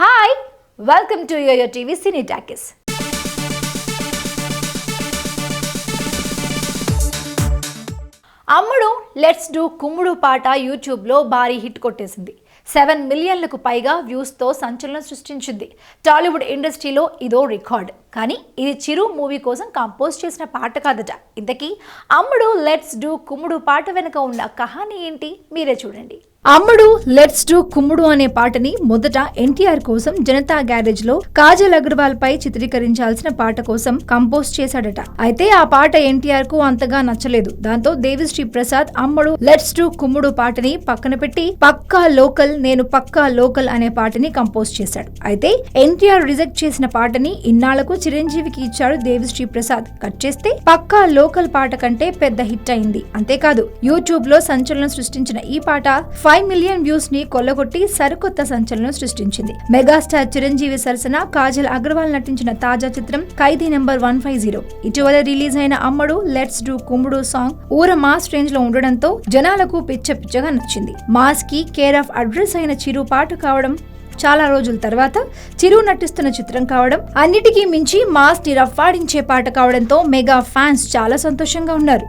Hi welcome to YoYo TV cine talkies. అమ్ముడు let's do కుమ్ముడు పాట యూట్యూబ్లో భారీ హిట్ కొట్టేసింది. సెవెన్ మిలియన్లకు పైగా వ్యూస్తో సంచలనం సృష్టించింది. టాలీవుడ్ ఇండస్ట్రీలో ఇదో రికార్డ్. కానీ ఇది చిరు మూవీ కోసం కంపోజ్ చేసిన పాట కాదట. ఇంతకీ అమ్ముడు లెట్స్ డూ కుమ్ముడు పాట వెనుక ఉన్న కహాని ఏంటి? మీరే చూడండి. అమ్ముడు లెట్స్ డూ కుమ్ముడు అనే పాటని మొదట ఎన్టీఆర్ కోసం జనతా గ్యారేజ్లో కాజల్ అగర్వాల్ పై చిత్రీకరించాల్సిన పాట కోసం కంపోజ్ చేశాడట. అయితే ఆ పాట ఎన్టీఆర్కు అంతగా నచ్చలేదు. దాంతో దేవిశ్రీ ప్రసాద్ అమ్ముడు లెట్స్ డూ కుమ్ముడు పాటని పక్కన పెట్టి పక్కా లోకల్ నేను పక్కా లోకల్ అనే పాటని కంపోజ్ చేశాడు. అయితే ఎన్టీఆర్ రిజెక్ట్ చేసిన పాటని ఇన్నాళ్ళకు చిరంజీవికి ఇచ్చాడు దేవిశ్రీ ప్రసాద్. కట్ చేస్తే పక్కా లోకల్ పాట కంటే పెద్ద హిట్ అయింది. అంతేకాదు యూట్యూబ్లో సంచలనం సృష్టించిన ఈ పాట ఫైవ్ మిలియన్ వ్యూస్ని కొల్లగొట్టి సరికొత్త సంచలనం సృష్టించింది. మెగాస్టార్ చిరంజీవి సరసన కాజల్ అగర్వాల్ నటించిన తాజా చిత్రం Khaidi number one five zero. ఇటీవల రిలీజ్ అయిన అమ్మడు లెట్స్ డూ కుమ్ముడు సాంగ్ ఊర మాస్ రేంజ్లో ఉండడంతో జనాలకు పిచ్చ పిచ్చగా నచ్చింది. మాస్కి కేర్ ఆఫ్ అడ్రస్ అయిన చిరు పాట కావడం చాలా రోజుల తర్వాత చిరు నటిస్తున్న చిత్రం కావడం అన్నిటికీ మించి మాస్ని రఫాడించే పాట కావడంతో మెగా ఫ్యాన్స్ చాలా సంతోషంగా ఉన్నారు.